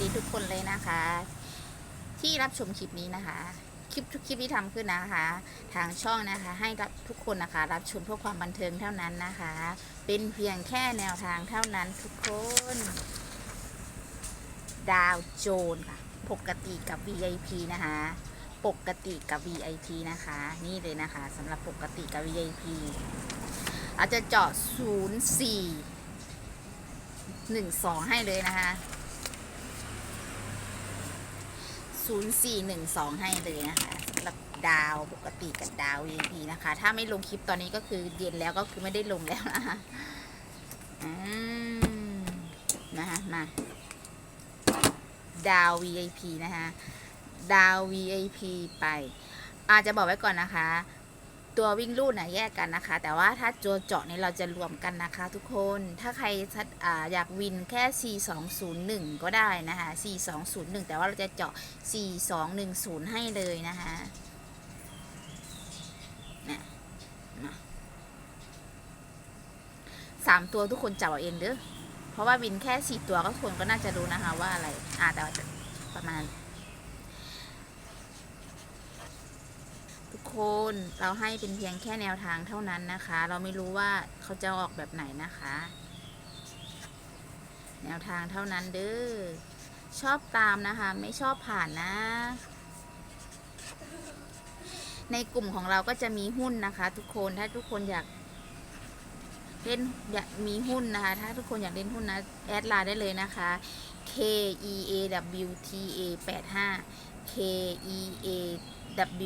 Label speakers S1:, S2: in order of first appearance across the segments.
S1: ดีทุกคนเลยนะคะ ที่รับชมคลิปนี้นะคะ คลิปทุกคลิปที่ทำขึ้นนะคะ ทางช่องนะคะ ให้รับทุกคนนะคะ รับชมเพื่อความบันเทิงเท่านั้นนะคะ เป็นเพียงแค่แนวทางเท่านั้นทุกคน ดาวโจนค่ะ ปกติกับ VIP นะคะปกติกับ VIP นะคะ นี่เลยนะคะสำหรับปกติกับ VIP อาจจะเจาะ 04 12 ให้เลยนะคะ 0412 ให้เลยนะคะสำหรับดาวปกติกับดาว VIP นะคะ ถ้าไม่ลงคลิปตอนนี้ก็คือเย็นแล้วก็คือไม่ได้ลงแล้วนะคะอืมนะคะมาดาว VIP นะคะ ดาว VIP ไป อาจจะบอกไว้ก่อนนะคะ ตัววิ่งลู่นะแยกกันนะคะ แต่ว่าถ้าตัวเจาะเนี่ยเราจะรวมกันนะคะ ทุกคนถ้าใครออยากวินแค่ 4201 ก็ได้นะคะ 4201 แต่ว่าเราจะเจาะ 4210 ให้เลยนะคะนะสามตัวทุกคนจับเอาเองเด้อเพราะว่าวินแค่สี่ตัวก็คนก็น่าจะรู้นะคะว่าอะไรอ่าแต่ประมาณ ทุก คน เราให้เป็นเพียงแค่แนวทางเท่านั้นนะคะ เราไม่รู้ว่าเขาจะออกแบบไหนนะคะ แนวทางเท่านั้นเด้อชอบตามนะคะ ไม่ชอบผ่านนะ ในกลุ่มของเราก็จะมีหุ้นนะคะ ทุกคนถ้าทุกคนอยากเล่นอยากมีหุ้นนะคะ ถ้าทุกคนอยากเล่นหุ้นนะ แอดไลน์ได้เลยนะคะ K E A W T A 85 K E A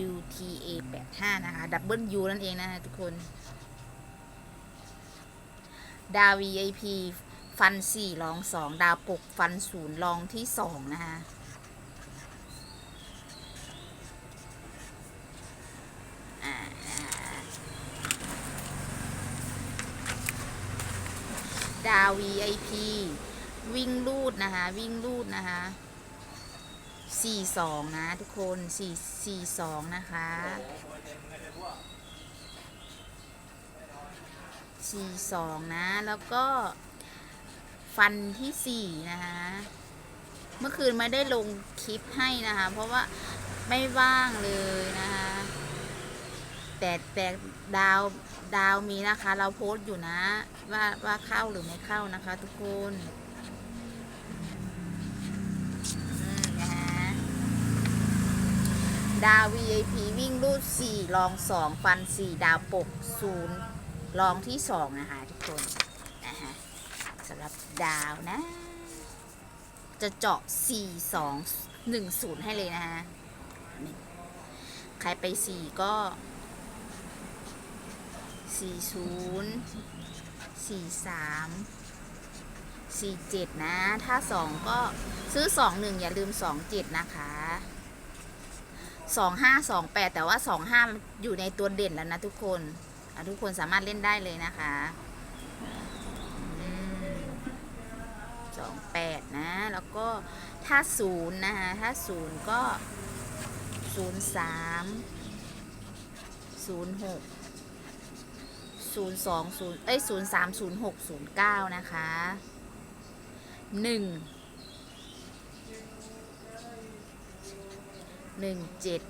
S1: W T A 85นะคะดับเบิลยูนั่นเองนะคะทุกคน ดาว VIP ฟัน4ลอง 2 ดาวปกฟัน0ลองที่2นะคะอ่านะคะดาว VIP วิ่งลูดนะคะ วิ่งลูดนะคะ สี่สองนะทุกคนสี่สี่สองนะคะสี่สองนะ แล้วก็ฟันที่สี่นะคะ เมื่อคืนไม่ได้ลงคลิปให้นะคะ เพราะว่าไม่ว่างเลยนะคะ แต่แต่ดาวดาวมีนะคะ เราโพสต์อยู่นะ ว่าว่าเข้าหรือไม่เข้านะคะ ทุกคนอืมนะคะ ดาว VIP วิ่งรูด4ลอง 2 ฟัน 4 ดาวปก 0 ลองที่ 2 นะคะ ทุกคนนะคะสำหรับดาวนะ จะเจาะ 4 2 1 0 ให้เลยนะคะใครไป 4 ก็ 4 0 4 3 4 7 นะ ถ้า 2 ก็ซื้อ 2 1 อย่าลืม 2 7 นะคะ สองห้าสองแปดแต่ว่าสองห้าอยู่ในตัวเด่นแล้วนะทุกคนทุกคนสามารถเล่นได้เลยนะคะสองแปดนะ แล้วก็ถ้าศูนย์นะคะถ้าศูนย์ก็ศูนย์สามศูนย์หกศูนย์สองศูนย์เอ้ยศูนย์สามศูนย์หกศูนย์เก้านะคะหนึ่ง หนึ่งเจ็ด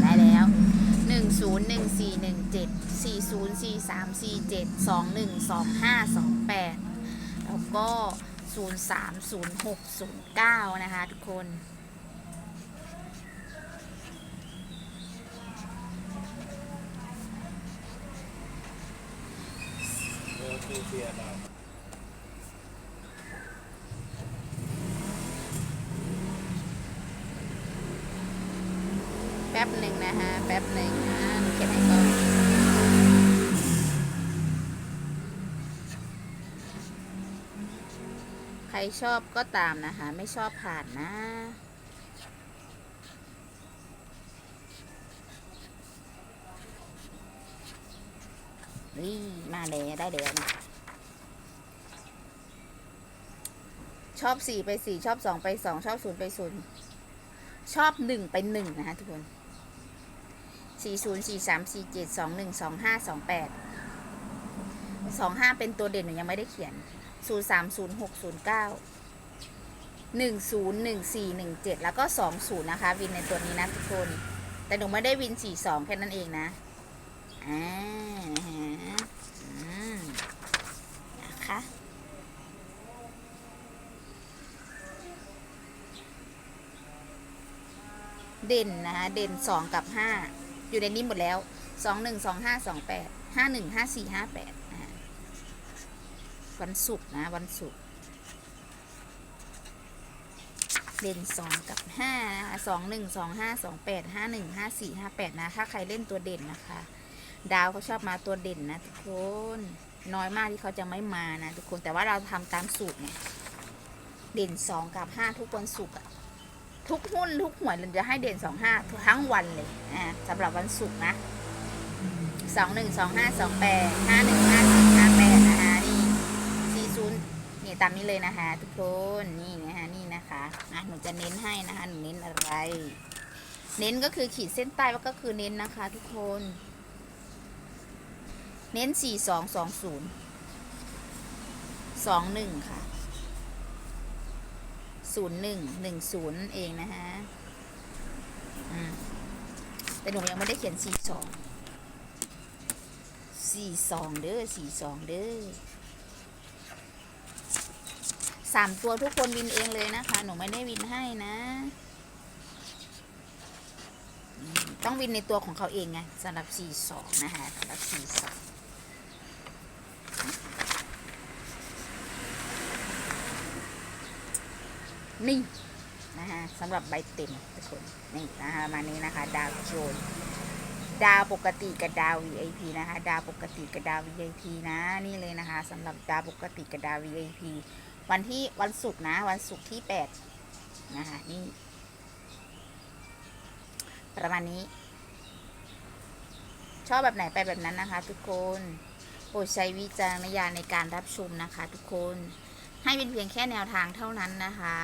S1: ได้แล้วหนึ่งศูนย์หนึ่งสี่หนึ่งเจ็ดสี่ศูนย์สี่สามสี่เจ็ดสองหนึ่งสองห้าสองแปดแล้วก็ศูนย์สามศูนย์หกศูนย์เก้านะคะ ทุกคน
S2: เออคือเบียร์เรา
S1: แป๊บหนึ่งนะฮะ แป๊บหนึ่งนะเขียนให้ก่อนใครชอบก็ตามนะคะ ไม่ชอบผ่านนะ นี่ มาเลยได้เดยวนะชอบสี่ไปสี่ชอบสองไปสองชอบศูนย์ไปศูนย์ชอบหนึ่งไปหนึ่งนะคะทุกคนสี่ศูนย์สี่สามสี่เจ็ดสองหนึ่งสองห้าสองแปดสองห้าเป็นตัวเด่นหนูยังไม่ได้เขียนศูนย์สามศูนย์หกศูนย์เก้าหนึ่งศูนย์หนึ่งสี่หนึ่งเจ็ดแล้วก็สองศูนย์นะคะ วินในตัวนี้นะทุกคน แต่หนูไม่ได้วินสี่สองแค่นั้นเองนะ อ่าฮะอืมนะคะเด่นนะคะเด่นสองกับห้าอยู่ในนี้หมดแล้วสองหนึ่งสองห้าสองแปดห้าหนึ่งห้าสี่ห้าแปดวันศุกร์นะวันศุกร์เด่นสองกับห้านะคะสองหนึ่งสองห้าสองแปดห้าหนึ่งห้าสี่ห้าแปดนะถ้าใครเล่นตัวเด่นนะคะ ดาวเขาชอบมาตัวเด่นนะทุกคนน้อยมากที่เขาจะไม่มานะทุกคนแต่ว่าเราทำตามสูตรเนี่ยเด่นสองกับห้าทุกวันศุกร์อะทุกหุ้นทุกหวยเราจะให้เด่นสองห้าทั้งวันเลยอ่าสำหรับวันศุกร์นะสองหนึ่งสองห้าสองแปดห้าหนึ่งห้าสี่ห้าแปดนะคะนี่สี่ศูนย์นี่ตามนี้เลยนะคะทุกคนนี่นะคะนี่นะคะอะหนูจะเน้นให้นะคะหนูเน้นอะไร เน้นก็คือขีดเส้นใต้ว่าก็คือเน้นนะคะ ทุกคน เน้น 4220 21 ค่ะ 01 10 เองนะฮะแต่หนูยังไม่ได้เขียน 42 42 เด้อ 42 เด้อสามตัวทุกคนวินเองเลยนะคะ หนูไม่ได้วินให้นะ ต้องวินในตัวของเขาเองไงสำหรับ 4-2 นะคะสำหรับ 4-2 นี่นะคะสำหรับใบเต็มทุกคนนี่นะคะมานี้นะคะ ดาวโจนดาวปกติกับดาว VIP นะคะ ดาวปกติกับดาว VIP นะนี่เลยนะคะสำหรับดาวปกติกับดาว VIP วันที่วันศุกร์นะ วันศุกร์ที่8นะคะนี่ประมาณนี้ ชอบแบบไหนไปแบบนั้นนะคะ ทุกคนโปรดใช้วิจารณญาณในการรับชมนะคะ ทุกคน ให้เป็นเพียงแค่แนวทางเท่านั้นนะคะ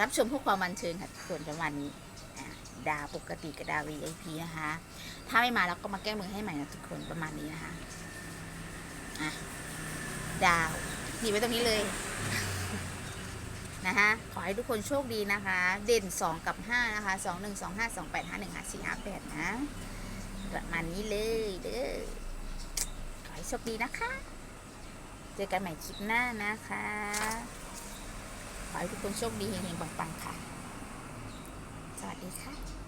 S1: รับชมพื่อความบันเทิงค่ะทุกคนประมาณนี้ดาวปกติกับดาว VIP นะคะ ถ้าไม่มาแล้วก็มาแก้มือให้ใหม่นะทุกคนประมาณนี้นะคะอะดาวหนีไว้ตรงนี้เลยนะคะขอให้ทุกคนโชคดีนะคะ เด่น 2 กับ 5 นะคะ 2 1 2 5 2 8 5 1 5 4 5 8 นะ ประมาณนี้เลยเด้อขอให้โชคดีนะคะ เจอกันใหม่คลิปหน้านะคะ ขอให้ทุกคนโชคดีเฮงๆปังๆค่ะ สวัสดีค่ะ